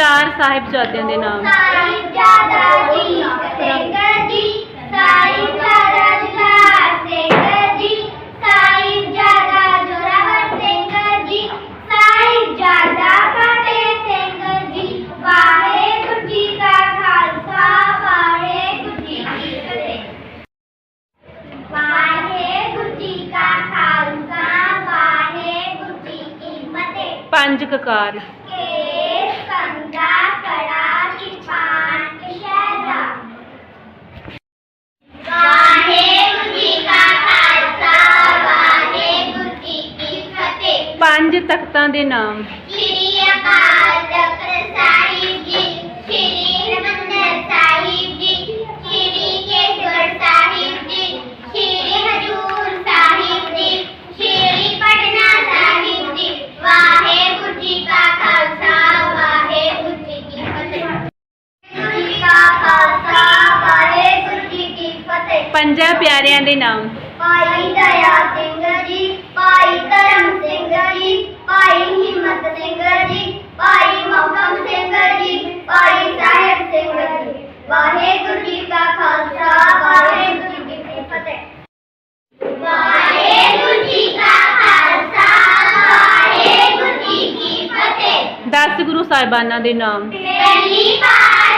ਸਾਹਿਬਜ਼ਾਦਿਆਂ ਦੇ ਨਾਮ। ਸਾਹਿਬਜ਼ਾਦਾ ਜੀ ਸਿੰਘ ਜੀ ਸਾਹਿਬਜ਼ਾਦਾ ਜੁਝਾਰ ਸਿੰਘ ਜੀ ਸਾਹਿਬਜ਼ਾਦਾ ਜੋਰਾਵਰ ਸਿੰਘ ਜੀ ਸਾਹਿਬਜ਼ਾਦਾ ਫਤਿਹ ਸਿੰਘ ਜੀ ਵਾਹਿਗੁਰੂ ਜੀ ਕਾ ਖਾਲਸਾ ਵਾਹਿਗੁਰੂ ਜੀ ਕੀ ਫਤਿਹ। ਵਾਹਿਗੁਰੂ ਜੀ ਕਾ ਖਾਲਸਾ ਵਾਹਿਗੁਰੂ ਜੀ ਕੀ ਫਤਿਹ। ਪੰਜ ਕਕਾਰ। ਕੇਸ ਤਖਤਾਂ ਦੇ ਨਾਮ। ਸ੍ਰੀ ਅਕਾਲ ਤਖਤ ਸਾਹਿਬ ਜੀ ਸ੍ਰੀ ਹਰਿਮੰਦਰ ਸਾਹਿਬ ਜੀ ਸ੍ਰੀ ਕੇਸਗੜ੍ਹ ਸਾਹਿਬ ਜੀ ਸ੍ਰੀ ਹਜੂਰ ਸਾਹਿਬ ਜੀ ਸ੍ਰੀ ਪਟਨਾ ਸਾਹਿਬ ਜੀ। ਵਾਹਿਗੁਰੂ ਜੀ ਕਾ ਖਾਲਸਾ ਵਾਹਿਗੁਰੂ ਜੀ ਕੀ ਫਤਿਹ। ਵਾਹਿਗੁਰੂ ਜੀ ਕਾ ਖਾਲਸਾ ਵਾਹਿਗੁਰੂ ਜੀ ਕੀ ਫਤਿਹ। ਪੰਜਾਂ ਪਿਆਰਿਆਂ ਦੇ ਨਾਮ। ਭਾਈ ਦਇਆ ਸਿੰਘ ਜੀ ਭਾਈ ਧਰਮ ਸਿੰਘ ਜੀ ਸਾਹਿਬਾਨਾਂ ਦੇ ਨਾਮ। ਪਹਿਲੀ ਵਾਰ